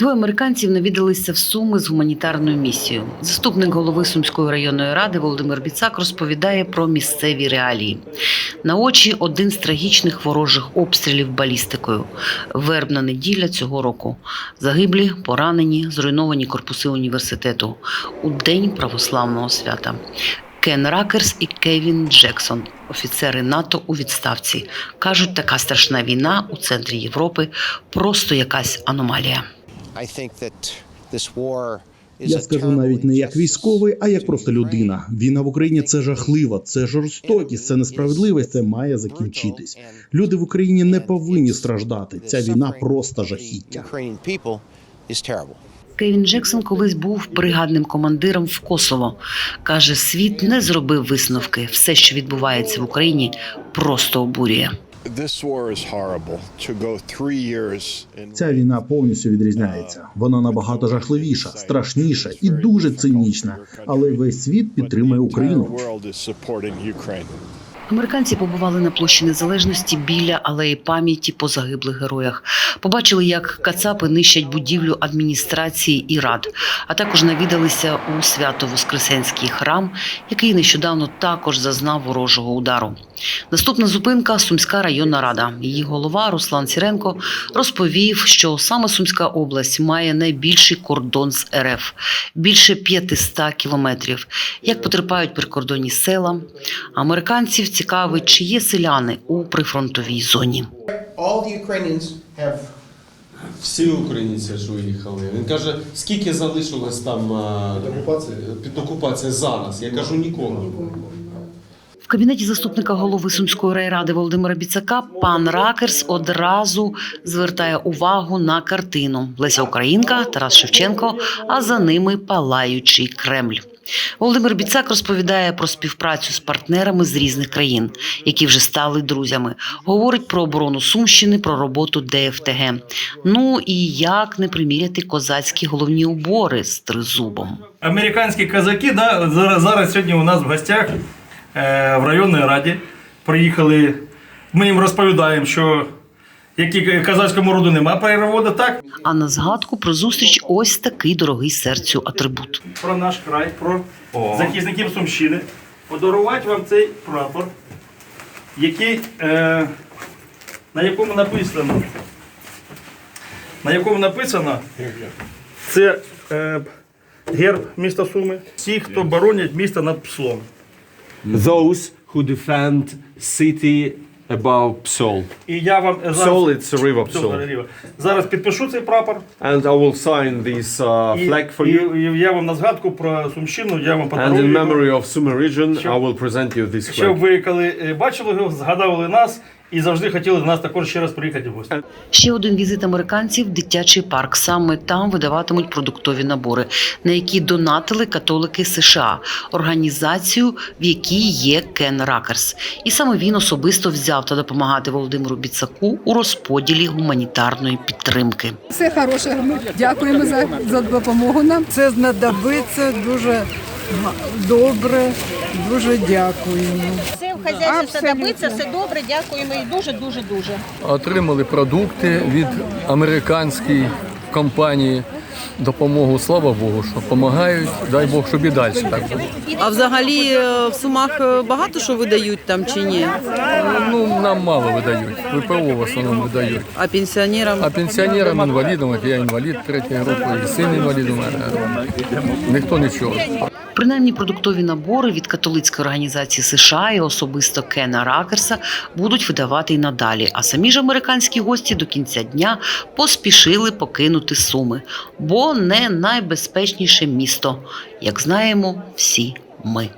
Двоє американців навідалися в Суми з гуманітарною місією. Заступник голови Сумської районної ради Володимир Біцак розповідає про місцеві реалії. На очі один з трагічних ворожих обстрілів балістикою. Вербна неділя цього року. Загиблі, поранені, зруйновані корпуси університету у день православного свята. Кен Ракерс і Кевін Джексон, офіцери НАТО у відставці, кажуть, така страшна війна у центрі Європи просто якась аномалія. I think that this war is Я скажу навіть не як військовий, а як просто людина. Війна в Україні це жахлива, це жорстокість, це несправедливість. Це має закінчитись. Люди в Україні не повинні страждати. Ця війна просто жахіття. Ukrainian people is. Кевін Джексон колись був бригадним командиром в Косово. Каже, світ не зробив висновки. Все, що відбувається в Україні, просто обурює. Ця війна повністю відрізняється. Вона набагато жахливіша, страшніша і дуже цинічна. Але весь світ підтримує Україну. Американці побували на площі незалежності біля алеї пам'яті по загиблих героях. Побачили, як кацапи нищать будівлю адміністрації і рад, а також навідалися у свято-воскресенський храм, який нещодавно також зазнав ворожого удару. Наступна зупинка Сумська районна рада. Її голова Руслан Сіренко розповів, що саме Сумська область має найбільший кордон з РФ більше 500 кілометрів. Як потерпають прикордонні села, американців цікавить, чи є селяни у прифронтовій зоні. Всі українці ж виїхали. Він каже, скільки залишилось там а, під окупацією зараз? Я кажу, нікого. В кабінеті заступника голови Сумської райради Володимира Біцака пан Ракерс одразу звертає увагу на картину Леся Українка, Тарас Шевченко, а за ними палаючий Кремль. Володимир Біцак розповідає про співпрацю з партнерами з різних країн, які вже стали друзями. Говорить про оборону Сумщини, про роботу ДФТГ. Ну і як не приміряти козацькі головні убори з тризубом. Американські казаки да, зараз, зараз сьогодні у нас в гостях е, в районній раді приїхали. Ми їм розповідаємо, що які казацькому роду немає переводу, так? А на згадку про зустріч ось такий дорогий серцю атрибут. Про наш край, про захисників Сумщини. Подарувати вам цей прапор, який, е, на якому написано. На якому написано це е, герб міста Суми. Всі, хто боронять місто над пслом. those who defend city above Psol. І я вам зараз, Psol, it's a river Псол, Psol. Ріва. зараз підпишу цей прапор. And I will sign this uh, І, flag for і, you. і я вам на згадку про Сумщину, я вам And in подарую. його. memory of Sumer region, I will present you this Щоб flag. ви коли е, бачили його, згадували нас і завжди хотіли до нас також ще раз приїхати в гості. Ще один візит американців в дитячий парк. Саме там видаватимуть продуктові набори, на які донатили католики США, організацію, в якій є Кен Ракерс. І саме він особисто взяв та допомагати Володимиру Біцаку у розподілі гуманітарної підтримки. Все хороше. Ми дякуємо за, за допомогу нам. Це знадобиться дуже добре, дуже дякуємо. Все в хазяйстві добиться, все добре, дякуємо і дуже, дуже, дуже. отримали продукти від американської компанії. Допомогу, слава Богу, що допомагають. Дай Бог, щоб і далі так було. А взагалі е, в Сумах е, багато що видають там чи ні? Ну, нам мало видають. ВПО в основному видають. А пенсіонерам? А пенсіонерам, інвалідам, от я інвалід третьої групи, і син інвалід у мене. Ніхто нічого. Принаймні продуктові набори від католицької організації США і особисто Кена Ракерса будуть видавати й надалі. А самі ж американські гості до кінця дня поспішили покинути Суми, бо не найбезпечніше місто, як знаємо всі ми.